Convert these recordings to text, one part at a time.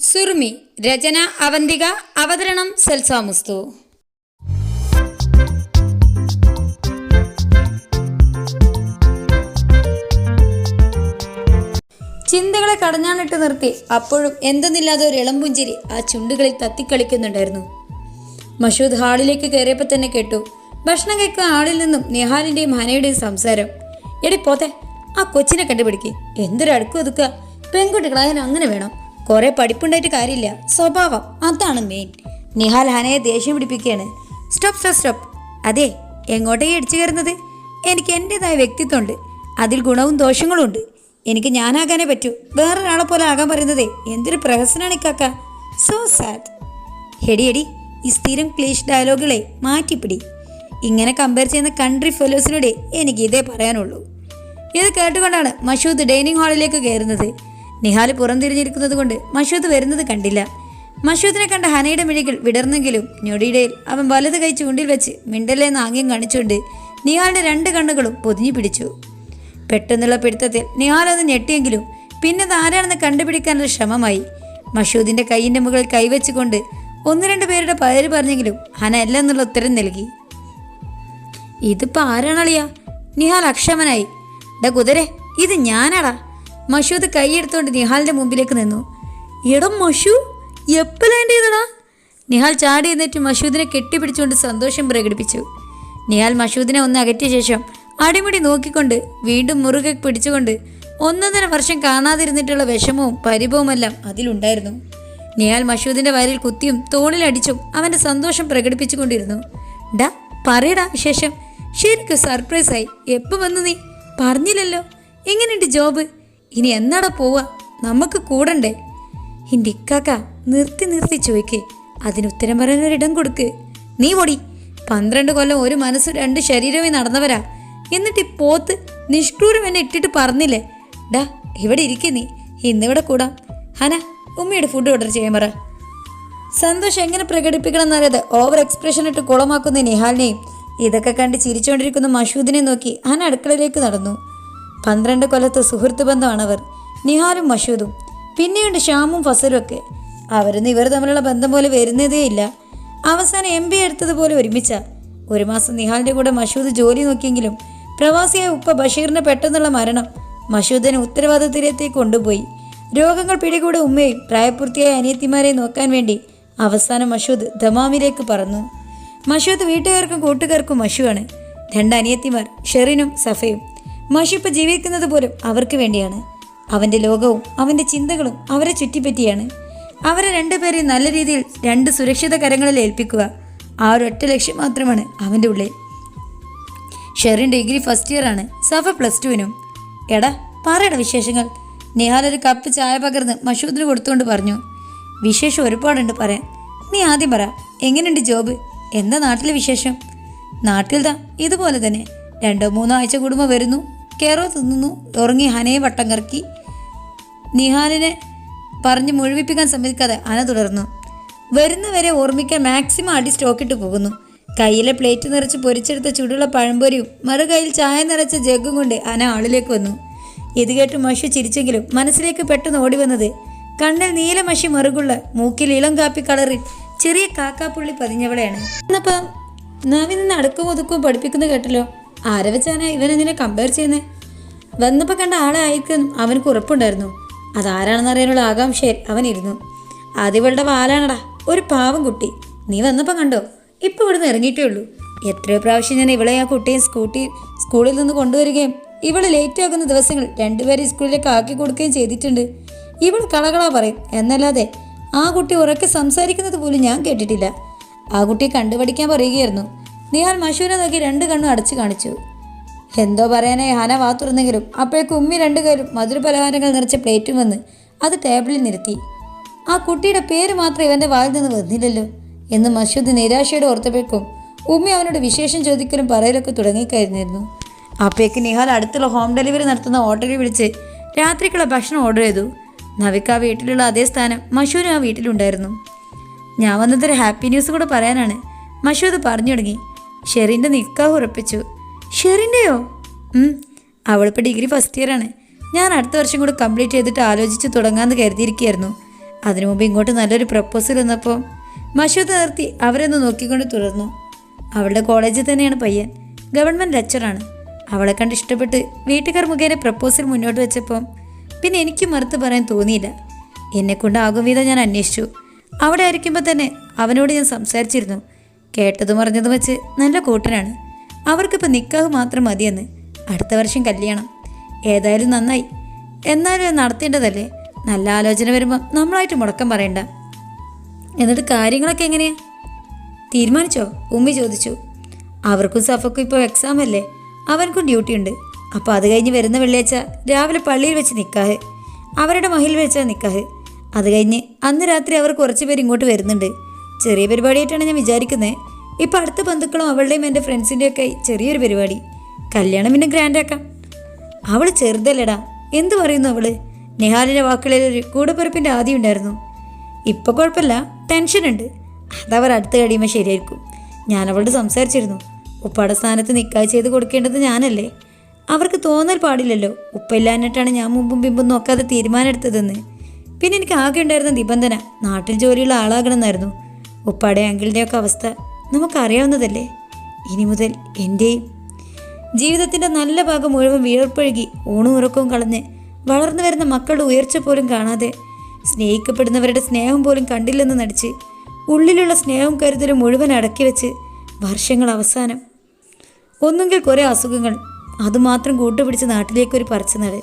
സുറുമി രചന അവന്തിക അവതരണം സെൽസാമുസ്തു ചിന്തകളെ കടഞ്ഞാണിട്ട് നിർത്തി അപ്പോഴും എന്തെന്നില്ലാതെ ഒരു ഇളമ്പുഞ്ചിരി ആ ചുണ്ടുകളിൽ തത്തിക്കളിക്കുന്നുണ്ടായിരുന്നു. മഷൂദ് ഹാളിലേക്ക് കയറിയപ്പോൾ തന്നെ കേട്ടു ഭക്ഷണം കഴിക്കുന്ന ആളിൽ നിന്നും നിഹാലിന്റെയും ഹനയുടെയും സംസാരം. എടി പോത്തെ ആ കൊച്ചിനെ കണ്ടുപിടിക്ക്. എന്തൊരു അടുക്കും ഒതുക്കുക. പെൺകുട്ടികളായാലും അങ്ങനെ വേണം. കുറെ പഠിപ്പുണ്ടായിട്ട് കാര്യമില്ല. സ്വഭാവം അതാണ് മെയിൻ നിഹാൽ ഹനയെ ദേഷ്യം പിടിപ്പിക്കുകയാണ്. സ്റ്റോപ്പ് സ്റ്റോപ്പ് സ്റ്റോപ്പ് അതെ എങ്ങോട്ടേ അടിച്ചു കയറുന്നത്? എനിക്ക് എന്റെതായ വ്യക്തിത്വമുണ്ട്. അതിൽ ഗുണവും ദോഷങ്ങളും ഉണ്ട്. എനിക്ക് ഞാനാകാനേ പറ്റൂ. വേറൊരാളെ പോലെ ആകാൻ പറയുന്നതേ. എന്തൊരു പ്രഹസനാണ് ഇക്കാക്ക സോ സാഡ് എടി എടി ഈ സ്ഥിരം ക്ലീഷ് ഡയലോഗുകളെ മാറ്റിപ്പിടി. ഇങ്ങനെ കമ്പയർ ചെയ്യുന്ന കൺട്രി ഫെലോസിനോട് എനിക്ക് ഇതേ പറയാനുള്ളൂ. ഇത് കേട്ടുകൊണ്ടാണ് മഷൂദ് ഡൈനിങ് ഹാളിലേക്ക് കയറുന്നത്. നിഹാൽ പുറംതിരിഞ്ഞിരിക്കുന്നത് കൊണ്ട് മഷൂദ് വരുന്നത് കണ്ടില്ല. മഷൂദിനെ കണ്ട ഹനയുടെ മിഴികൾ വിടർന്നെങ്കിലും ഞൊടിയിടയിൽ അവൻ വലത് കൈ ചൂണ്ടിൽ വെച്ച് മിണ്ടലേന്ന് ആംഗ്യം കാണിച്ചുകൊണ്ട് നിഹാലിന്റെ രണ്ട് കണ്ണുകളും പൊതിഞ്ഞു പിടിച്ചു. പെട്ടെന്നുള്ള പിടുത്തത്തിൽ നിഹാൽ അത് ഞെട്ടിയെങ്കിലും പിന്നെ ആരാണെന്ന് കണ്ടുപിടിക്കാനുള്ള ശ്രമമായി. മഷൂദിന്റെ കൈയിന്റെ മുകളിൽ കൈവച്ചുകൊണ്ട് ഒന്ന് രണ്ട് പേരുടെ പേര് പറഞ്ഞെങ്കിലും ഹന അല്ല എന്നുള്ള ഉത്തരം നൽകി. ഇതിപ്പോ ആരാണളിയ നിഹാൽ അക്ഷമനായി. ഡ കുതിരെ ഇത് ഞാനാടാ. മഷൂദ് കൈയെടുത്തുകൊണ്ട് നിഹാലിന്റെ മുമ്പിലേക്ക് നിന്നു. എടം മഷു എപ്പോൾ നിഹാൽ ചാടി എന്നിട്ട് മഷൂദിനെ കെട്ടിപ്പിടിച്ചുകൊണ്ട് സന്തോഷം പ്രകടിപ്പിച്ചു. നിഹാൽ മഷൂദിനെ ഒന്ന് അകറ്റിയ ശേഷം അടിമുടി നോക്കിക്കൊണ്ട് വീണ്ടും മുറുകെ പിടിച്ചുകൊണ്ട് ഒന്നൊന്നര വർഷം കാണാതിരുന്നിട്ടുള്ള വിഷമവും പരിഭവമെല്ലാം അതിലുണ്ടായിരുന്നു. നിഹാൽ മഷൂദിന്റെ വയലിൽ കുത്തിയും തോണിലടിച്ചും അവന്റെ സന്തോഷം പ്രകടിപ്പിച്ചുകൊണ്ടിരുന്നു. ഡാ പറയടാ വിശേഷം. ശരിക്കും സർപ്രൈസായി എപ്പോൾ വന്നു നീ? പറഞ്ഞില്ലല്ലോ. എങ്ങനെയുണ്ട് ജോബ് ഇനി എന്നാടാ പോവാ നമുക്ക് കൂടണ്ടേ? എന്റെ ഇക്കാക്ക നിർത്തി നിർത്തി ചോയ്ക്ക് അതിന് ഉത്തരം പറയാനൊരിടം കൊടുക്ക്. നീ പൊടി. പന്ത്രണ്ട് കൊല്ലം ഒരു മനസ്സ് രണ്ട് ശരീരവും നടന്നവരാ. എന്നിട്ട് ഈ പോത്ത് നിഷ്ഠൂരം എന്നെ ഇട്ടിട്ട് പറഞ്ഞില്ലേ? ഡാ ഇവിടെ ഇരിക്കേ നീ. ഇന്നിവിടെ കൂടാം. ഹന ഉമ്മയുടെ ഫുഡ് ഓർഡർ ചെയ്യാൻ പറ. സന്തോഷം എങ്ങനെ പ്രകടിപ്പിക്കണം എന്നറിയാതെ ഓവർ എക്സ്പ്രഷൻ ഇട്ട് കുളമാക്കുന്ന നിഹാലിനെയും ഇതൊക്കെ കണ്ട് ചിരിച്ചുകൊണ്ടിരിക്കുന്ന മഷൂദിനെ നോക്കി ഹന അടുക്കളയിലേക്ക് നടന്നു. പന്ത്രണ്ട് കൊല്ലത്തെ സുഹൃത്ത് ബന്ധമാണവർ. നിഹാലും മഷൂദും പിന്നെയുണ്ട് ഷ്യാമും ഫസലും ഒക്കെ. അവരൊന്നും ഇവർ തമ്മിലുള്ള ബന്ധം പോലെ വരുന്നതേയില്ല അവസാനം എം ബി എടുത്തതുപോലെ ഒരുമിച്ച. ഒരു മാസം നിഹാലിന്റെ കൂടെ മഷൂദ് ജോലി നോക്കിയെങ്കിലും പ്രവാസിയായ ഉപ്പ ബഷീറിന്റെ പെട്ടെന്നുള്ള മരണം മഷൂദിനെ ഉത്തരവാദിത്തത്തിലേക്ക് കൊണ്ടുപോയി. രോഗങ്ങൾ പിടികൂടെ ഉമ്മയും പ്രായപൂർത്തിയായ അനിയത്തിമാരെ നോക്കാൻ വേണ്ടി അവസാനം മഷൂദ് ദമാമിലേക്ക് പറന്നു. മഷൂദ് വീട്ടുകാർക്കും കൂട്ടുകാർക്കും മഷുവാണ്. രണ്ട് അനിയത്തിമാർ ഷെറിനും സഫയും. മഷു ഇപ്പം ജീവിക്കുന്നത് പോലും അവർക്ക് വേണ്ടിയാണ്. അവന്റെ ലോകവും അവന്റെ ചിന്തകളും അവരെ ചുറ്റിപ്പറ്റിയാണ്. അവരെ രണ്ടുപേരെയും നല്ല രീതിയിൽ രണ്ട് സുരക്ഷിത കരങ്ങളിൽ ഏൽപ്പിക്കുക ആ ഒരൊറ്റ ലക്ഷ്യം മാത്രമാണ് അവന്റെ ഉള്ളിൽ. ഷെറിൻ ഡിഗ്രി ഫസ്റ്റ് ഇയർ ആണ്. സഫ പ്ലസ് ടുവിനും. എടാ പറയട വിശേഷങ്ങൾ. നിഹാൽ ഒരു കപ്പ് ചായ പകർന്ന് മഷൂദിന് കൊടുത്തുകൊണ്ട് പറഞ്ഞു. വിശേഷം ഒരുപാടുണ്ട് പറയാൻ. നീ ആദ്യം പറ എങ്ങനെയുണ്ട് ജോബ്? എന്താ നാട്ടിലെ വിശേഷം? നാട്ടിൽ ഇതുപോലെ തന്നെ. രണ്ടോ മൂന്നോ ആഴ്ച കൂടുമ്പോൾ വരുന്നു. കയറോ തിന്നുന്നു. ഉറങ്ങി ഹനയെ വട്ടം കറക്കി. നിഹാലിനെ പറഞ്ഞ് മുഴുവിപ്പിക്കാൻ സമ്മതിക്കാതെ അന തുടർന്നു. വരുന്നവരെ ഓർമ്മിക്കാൻ മാക്സിമം അടി സ്റ്റോക്കിട്ട് പോകുന്നു. കയ്യിലെ പ്ലേറ്റ് നിറച്ച് പൊരിച്ചെടുത്ത ചൂടുള്ള പഴംപൊരിയും മറുകൈയിൽ ചായ നിറച്ച ജഗ്ഗും കൊണ്ട് അന ആളിലേക്ക് വന്നു. ഇത് കേട്ട് മഷി ചിരിച്ചെങ്കിലും മനസ്സിലേക്ക് പെട്ടെന്ന് ഓടി വന്നത് കണ്ണിൽ നീലമഷി മറുകുള്ള മൂക്കിൽ ഇളം കാപ്പി കളറിൽ ചെറിയ കാക്കാപ്പുള്ളി പതിഞ്ഞവളെയാണ്. എന്നപ്പം നാവിൽ നിന്ന് അടുക്കും ഒതുക്കും പഠിപ്പിക്കുന്നത് കേട്ടല്ലോ? ആരെ വെച്ചാണ് ഇവൻ എന്തിനെ കമ്പയർ ചെയ്യുന്നത് വന്നപ്പോൾ കണ്ട ആളെ അവനക്ക് ഉറപ്പുണ്ടായിരുന്നു. അതാരാണെന്ന് അറിയാനുള്ള ആകാംക്ഷയിൽ അവനിരുന്നു. അതിവളുടെ വാലാണടാ ഒരു പാവം കുട്ടി. നീ വന്നപ്പോൾ കണ്ടോ? ഇപ്പം ഇവിടുന്ന് ഇറങ്ങിയിട്ടേ ഉള്ളൂ. എത്രയോ പ്രാവശ്യം ഞാൻ ഇവളെ ആ കുട്ടിയെ സ്കൂട്ടി സ്കൂളിൽ നിന്ന് കൊണ്ടുവരികയും ഇവൾ ലേറ്റ് ആകുന്ന ദിവസങ്ങൾ രണ്ടുപേരെ സ്കൂളിലേക്ക് ആക്കി കൊടുക്കുകയും ചെയ്തിട്ടുണ്ട്. ഇവൾ കളകളാ പറയും. എന്നല്ലാതെ ആ കുട്ടി ഉറക്കെ സംസാരിക്കുന്നത് പോലും ഞാൻ കേട്ടിട്ടില്ല. ആ കുട്ടിയെ കണ്ടുപഠിക്കാൻ പറയുകയായിരുന്നു. നിഹാൽ മഷൂനെ നോക്കി രണ്ട് കണ്ണും അടച്ചു കാണിച്ചു. എന്തോ പറയാനേ ഹന വാ തുറന്നെങ്കിലും. അപ്പോഴേക്ക് ഉമ്മി രണ്ടു കയ്യിലും മധുരപലഹാരങ്ങൾ നിറച്ച പ്ലേറ്റും വന്ന് അത് ടേബിളിൽ നിർത്തി ആ കുട്ടിയുടെ പേര് മാത്രം ഇവന്റെ വായിൽ നിന്ന് വന്നില്ലല്ലോ എന്ന് മഷൂദ് നിരാശയോടെ ഓർത്തപ്പോഴേക്കും ഉമ്മി അവനോട് വിശേഷം ചോദിക്കലും പറയലൊക്കെ തുടങ്ങിക്കഴിഞ്ഞിരുന്നു. അപ്പേക്ക് നിഹാൽ അടുത്തുള്ള ഹോം ഡെലിവറി നടത്തുന്ന ഓട്ടോയിൽ വിളിച്ച് രാത്രിക്കുള്ള ഭക്ഷണം ഓർഡർ ചെയ്തു. നവിക്ക് ആ വീട്ടിലുള്ള അതേ സ്ഥാനം മഷൂരും ആ വീട്ടിലുണ്ടായിരുന്നു. ഞാൻ വന്നതൊരു ഹാപ്പി ന്യൂസ് കൂടെ പറയാനാണ്. മഷൂദ് പറഞ്ഞു തുടങ്ങി. ഷെറിന്റെ നിക്കാഹ് ഉറപ്പിച്ചു. ഷെറിന്റെയോ അവളിപ്പോൾ ഡിഗ്രി ഫസ്റ്റ് ഇയർ ആണ്. ഞാൻ അടുത്ത വർഷം കൂടെ കംപ്ലീറ്റ് ചെയ്തിട്ട് ആലോചിച്ച് തുടങ്ങാമെന്ന് കരുതിയിരിക്കുകയായിരുന്നു. അതിനു മുമ്പ് ഇങ്ങോട്ട് നല്ലൊരു പ്രപ്പോസൽ വന്നപ്പോൾ മഷൂദ് നിർത്തി അവരൊന്ന് നോക്കിക്കൊണ്ട് തുടർന്നു. അവളുടെ കോളേജിൽ തന്നെയാണ് പയ്യൻ. ഗവൺമെന്റ് ലെക്ചറാണ് അവളെ കണ്ട് ഇഷ്ടപ്പെട്ട് വീട്ടുകാർ മുഖേന പ്രപ്പോസൽ മുന്നോട്ട് വെച്ചപ്പോൾ പിന്നെ എനിക്ക് മറുത്ത് പറയാൻ തോന്നിയില്ല. എന്നെക്കൊണ്ട് ആകും വിധം ഞാൻ അന്വേഷിച്ചു. അവിടെ ആയിരിക്കുമ്പോൾ തന്നെ അവനോട് ഞാൻ സംസാരിച്ചിരുന്നു. കേട്ടതും അറിഞ്ഞതും വെച്ച് നല്ല കൂട്ടനാണ് അവർക്കിപ്പോൾ നിക്കാഹ് മാത്രം മതിയെന്ന് അടുത്ത വർഷം കല്യാണം. ഏതായാലും നന്നായി. എന്നാലും നടത്തേണ്ടതല്ലേ? നല്ല ആലോചന വരുമ്പം നമ്മളായിട്ട് മുടക്കം പറയണ്ട. എന്നിട്ട് കാര്യങ്ങളൊക്കെ എങ്ങനെയാ? തീരുമാനിച്ചോ? ഉമ്മി ചോദിച്ചു. അവർക്കും സഫക്കും ഇപ്പോൾ എക്സാം അല്ലേ? അവൻക്കും ഡ്യൂട്ടി ഉണ്ട്. അപ്പോൾ അത് കഴിഞ്ഞ് വരുന്ന വെള്ളിയാഴ്ച രാവിലെ പള്ളിയിൽ വെച്ച് നിൽക്കാഹ് അവരുടെ മഹിൽ വെച്ചാൽ നിൽക്കാഹ് അത് കഴിഞ്ഞ് അന്ന് രാത്രി അവർ കുറച്ച് പേര് ഇങ്ങോട്ട് വരുന്നുണ്ട്. ചെറിയ പരിപാടിയായിട്ടാണ് ഞാൻ വിചാരിക്കുന്നത് ഇപ്പം അടുത്ത ബന്ധുക്കളും അവളുടെയും എന്റെ ഫ്രണ്ട്സിന്റെയൊക്കെ ചെറിയൊരു പരിപാടി. കല്യാണം പിന്നെ ഗ്രാൻഡാക്കാം. അവൾ ചെറുതല്ലടാ. എന്ത് പറയുന്നു അവൾ? നെഹാലിന്റെ വാക്കുകളിൽ ഒരു കൂടപ്പിറപ്പിന്റെ ആദ്യം ഉണ്ടായിരുന്നു. ഇപ്പോൾ കുഴപ്പമില്ല. ടെൻഷനുണ്ട്. അതവർ അടുത്ത് കഴിയുമ്പോൾ ശരിയായിരിക്കും. ഞാൻ അവളോട് സംസാരിച്ചിരുന്നു. ഉപ്പയുടെ സ്ഥാനത്ത് നിക്കായ് ചെയ്ത് കൊടുക്കേണ്ടത് ഞാനല്ലേ? അവർക്ക് തോന്നൽ പാടില്ലല്ലോ. ഉപ്പയില്ലാഞ്ഞിട്ടാണ് ഞാൻ മുമ്പും പിമ്പും നോക്കാതെ തീരുമാനമെടുത്തതെന്ന് പിന്നെ എനിക്ക് ആകെ ഉണ്ടായിരുന്ന നിബന്ധന നാട്ടിൽ ജോലിയുള്ള ആളാകണമെന്നായിരുന്നു. ഉപ്പാടെ അങ്കിളിന്റെയൊക്കെ അവസ്ഥ നമുക്കറിയാവുന്നതല്ലേ? ഇനി മുതൽ എന്റെയും ജീവിതത്തിന്റെ നല്ല ഭാഗം മുഴുവൻ വിയർപ്പൊഴുകി ഊണും ഉറക്കവും കളഞ്ഞ് വളർന്നു വരുന്ന മക്കളുടെ ഉയർച്ച പോലും കാണാതെ സ്നേഹിക്കപ്പെടുന്നവരുടെ സ്നേഹം പോലും കണ്ടില്ലെന്ന് നടിച്ച് ഉള്ളിലുള്ള സ്നേഹവും കരുതലും മുഴുവൻ അടക്കി വെച്ച് വർഷങ്ങൾ അവസാനം. ഒന്നുകിൽ കുറേ അസുഖങ്ങൾ അതുമാത്രം കൂട്ടുപിടിച്ച് നാട്ടിലേക്കൊരു പറിച്ചു നടൽ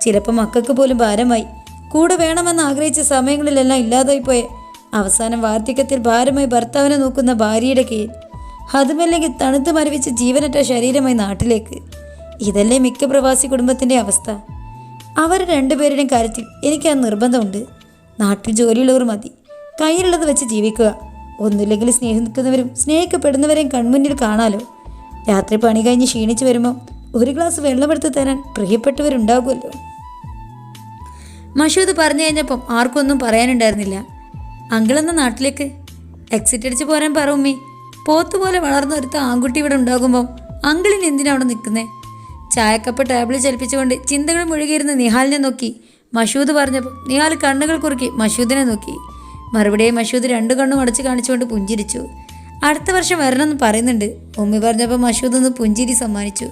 ചിലപ്പോൾ മക്കൾക്ക് പോലും ഭാരമായി. കൂടെ വേണമെന്ന് ആഗ്രഹിച്ച സമയങ്ങളിലെല്ലാം പോയ അവസാനം വാർദ്ധക്യത്തിൽ ഭാരമായി ഭർത്താവിനെ നോക്കുന്ന ഭാര്യയുടെ കീഴിൽ. അതുമല്ലെങ്കിൽ തണുത്ത് മരവിച്ച് ജീവനറ്റ ശരീരമായി നാട്ടിലേക്ക്. ഇതല്ലേ മിക്ക പ്രവാസി കുടുംബത്തിന്റെ അവസ്ഥ. അവർ രണ്ടുപേരുടെയും കാര്യത്തിൽ എനിക്ക് ആ നിർബന്ധമുണ്ട്. നാട്ടിൽ ജോലിയുള്ളവർ മതി. കയ്യിലുള്ളത് വെച്ച് ജീവിക്കുക. ഒന്നുമില്ലെങ്കിൽ സ്നേഹിക്കുന്നവരും സ്നേഹിക്കപ്പെടുന്നവരെയും കൺമുന്നിൽ കാണാലോ. രാത്രി പണി കഴിഞ്ഞ് ക്ഷീണിച്ചു വരുമ്പോൾ ഒരു ഗ്ലാസ് വെള്ളമെടുത്ത് തരാൻ പ്രിയപ്പെട്ടവരുണ്ടാകുമല്ലോ. മഷൂദ് പറഞ്ഞു കഴിഞ്ഞപ്പം ആർക്കൊന്നും പറയാനുണ്ടായിരുന്നില്ല. അങ്കിളെന്ന നാട്ടിലേക്ക്. എക്സിറ്റ് അടിച്ച് പോരാൻ പറ ഉമ്മി. പോത്തുപോലെ വളർന്ന ഒരുത്ത ആൺകുട്ടി ഇവിടെ ഉണ്ടാകുമ്പോൾ അങ്കിളിന് എന്തിനാ അവിടെ നിൽക്കുന്നേ? ചായക്കപ്പ് ടേബിളിൽ ചലിപ്പിച്ചുകൊണ്ട് ചിന്തകൾ മുഴുകിയിരുന്ന നിഹാലിനെ നോക്കി. മഷൂദ് പറഞ്ഞപ്പോൾ നിഹാൽ കണ്ണുകൾ കുറുക്കി മഷൂദിനെ നോക്കി. മറുപടിയായി മഷൂദ് രണ്ടു കണ്ണും അടച്ച് കാണിച്ചുകൊണ്ട് പുഞ്ചിരിച്ചു. അടുത്ത വർഷം വരണമെന്ന് പറയുന്നുണ്ട്. ഉമ്മി പറഞ്ഞപ്പോൾ മഷൂദ് ഒന്ന് പുഞ്ചിരി സമ്മാനിച്ചു.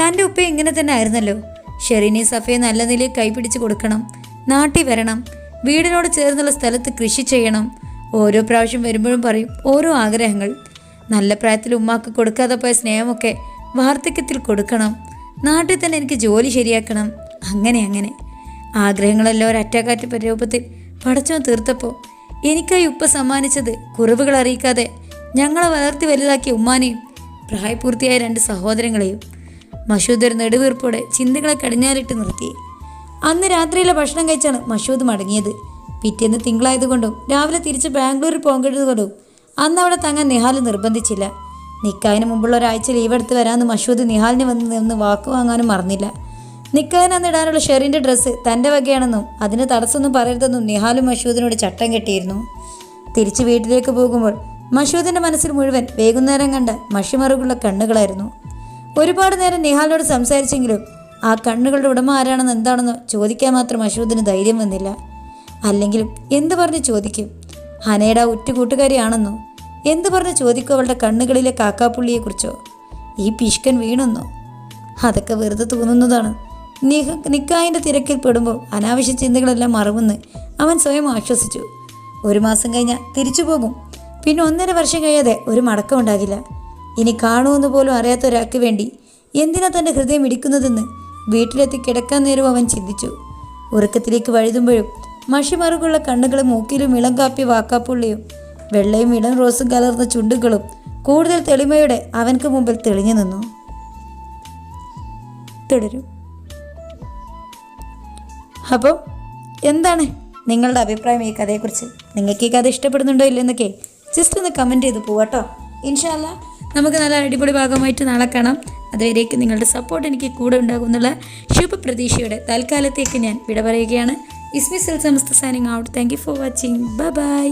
തന്റെ ഉപ്പ ഇങ്ങനെ തന്നെ ആയിരുന്നല്ലോ. ഷെറിനെ സഫയെ നല്ല നിലയിൽ കൈപിടിച്ച് കൊടുക്കണം. നാട്ടിൽ വരണം. വീടിനോട് ചേർന്നുള്ള സ്ഥലത്ത് കൃഷി ചെയ്യണം. ഓരോ പ്രാവശ്യം വരുമ്പോഴും പറയും ഓരോ ആഗ്രഹങ്ങൾ. നല്ല പ്രായത്തിൽ ഉമ്മാക്ക് കൊടുക്കാതെ പോയ സ്നേഹമൊക്കെ വാർദ്ധക്യത്തിൽ കൊടുക്കണം. നാട്ടിൽ തന്നെ എനിക്ക് ജോലി ശരിയാക്കണം. അങ്ങനെ അങ്ങനെ. ആഗ്രഹങ്ങളെല്ലാം ഒരു അറ്റാക്കാറ്റ് രൂപത്തിൽ പടച്ചോ തീർത്തപ്പോൾ എനിക്കായി ഉപ്പ സമ്മാനിച്ചത് കുറവുകൾ അറിയിക്കാതെ ഞങ്ങളെ വളർത്തി വലുതാക്കിയ ഉമ്മാനെയും പ്രായപൂർത്തിയായ രണ്ട് സഹോദരങ്ങളെയും മഷൂദർ നെടുവീർപ്പോടെ ചിന്തകളെ കടിഞ്ഞാലിട്ട് നിർത്തി. അന്ന് രാത്രിയിലെ ഭക്ഷണം കഴിച്ചാണ് മഷൂദ് മടങ്ങിയത്. പിറ്റേന്ന് തിങ്കളായതുകൊണ്ടും രാവിലെ തിരിച്ച് ബാംഗ്ലൂരിൽ പോകേണ്ടതുകൊണ്ടും അന്ന് അവിടെ തങ്ങാൻ നിഹാൽ നിർബന്ധിച്ചില്ല. നിക്കായിന് മുമ്പുള്ള ഒരാഴ്ച ലീവ് എടുത്ത് വരാമെന്ന് മഷൂദ് നിഹാലിന് വന്ന് നിന്ന് വാക്ക് വാങ്ങാനും മറന്നില്ല. നിക്കായിന് അന്ന് ഇടാനുള്ള ഷെറിന്റെ ഡ്രസ്സ് തന്റെ വകയാണെന്നും അതിന് തടസ്സമൊന്നും പറയരുതെന്നും നിഹാലും മഷൂദിനോട് ചട്ടം കെട്ടിയിരുന്നു. തിരിച്ച് വീട്ടിലേക്ക് പോകുമ്പോൾ മഷൂദിന്റെ മനസ്സിൽ മുഴുവൻ വൈകുന്നേരം കണ്ട മഷിമറുകളുള്ള കണ്ണുകളായിരുന്നു. ഒരുപാട് നേരം നിഹാലിനോട് സംസാരിച്ചെങ്കിലും ആ കണ്ണുകളുടെ ഉടമ ആരാണെന്ന് എന്താണെന്ന് ചോദിക്കാൻ മാത്രം മഷൂദിന് ധൈര്യം വന്നില്ല. അല്ലെങ്കിലും എന്ത് പറഞ്ഞ് ചോദിക്കും? ഹനയുടെ ആ ഉറ്റ കൂട്ടുകാരിയാണെന്നോ എന്ത് പറഞ്ഞ് ചോദിക്കും അവളുടെ കണ്ണുകളിലെ കാക്കാപ്പുള്ളിയെക്കുറിച്ചോ? ഈ പിഷ്കൻ വീണെന്നോ? അതൊക്കെ വെറുതെ തോന്നുന്നതാണ്. നിഹ നിക്കായിന്റെ തിരക്കിൽ പെടുമ്പോൾ അനാവശ്യ ചിന്തകളെല്ലാം മറവെന്ന് അവൻ സ്വയം ആശ്വസിച്ചു. ഒരു മാസം കഴിഞ്ഞാൽ തിരിച്ചു പോകും. പിന്നെ ഒന്നര വർഷം കഴിയാതെ ഒരു മടക്കം ഉണ്ടാകില്ല. ഇനി കാണുമെന്ന് പോലും അറിയാത്ത ഒരാൾക്ക് വേണ്ടി എന്തിനാ തന്റെ ഹൃദയം ഇടിക്കുന്നതെന്ന് വീട്ടിലെത്തി കിടക്കാൻ നേരം അവൻ ചിന്തിച്ചു. ഉറക്കത്തിലേക്ക് വഴുതുമ്പോഴും മഷിമറുകുള്ള കണ്ണുകളും മൂക്കിലും ഇളം കാപ്പി വാക്കാപ്പുള്ളിയും വെള്ളയും ഇളം റോസും കലർന്ന ചുണ്ടുകളും കൂടുതൽ തെളിമയോടെ അവൻക്ക് മുമ്പിൽ തെളിഞ്ഞു നിന്നു. തുടരും. അപ്പോൾ എന്താണ് നിങ്ങളുടെ അഭിപ്രായം ഈ കഥയെക്കുറിച്ച്? നിങ്ങൾക്ക് ഈ കഥ ഇഷ്ടപ്പെടുന്നുണ്ടോ ഇല്ലെന്നൊക്കെ ജസ്റ്റ് ഒന്ന് കമന്റ് ചെയ്ത് പോവാട്ടോ. ഇൻഷാല്ല നമുക്ക് നല്ല അടിപൊളി ഭാഗമായിട്ട് നാളെ കാണാം. അതുവരേക്ക് നിങ്ങളുടെ സപ്പോർട്ട് എനിക്ക് കൂടെ ഉണ്ടാകുമെന്നുള്ള ശുഭപ്രതീക്ഷയോടെ തൽക്കാലത്തേക്ക് ഞാൻ വിട പറയുകയാണ്. ഇസ്മി സെൽ സമസ്ത signing out thank you for watching bye bye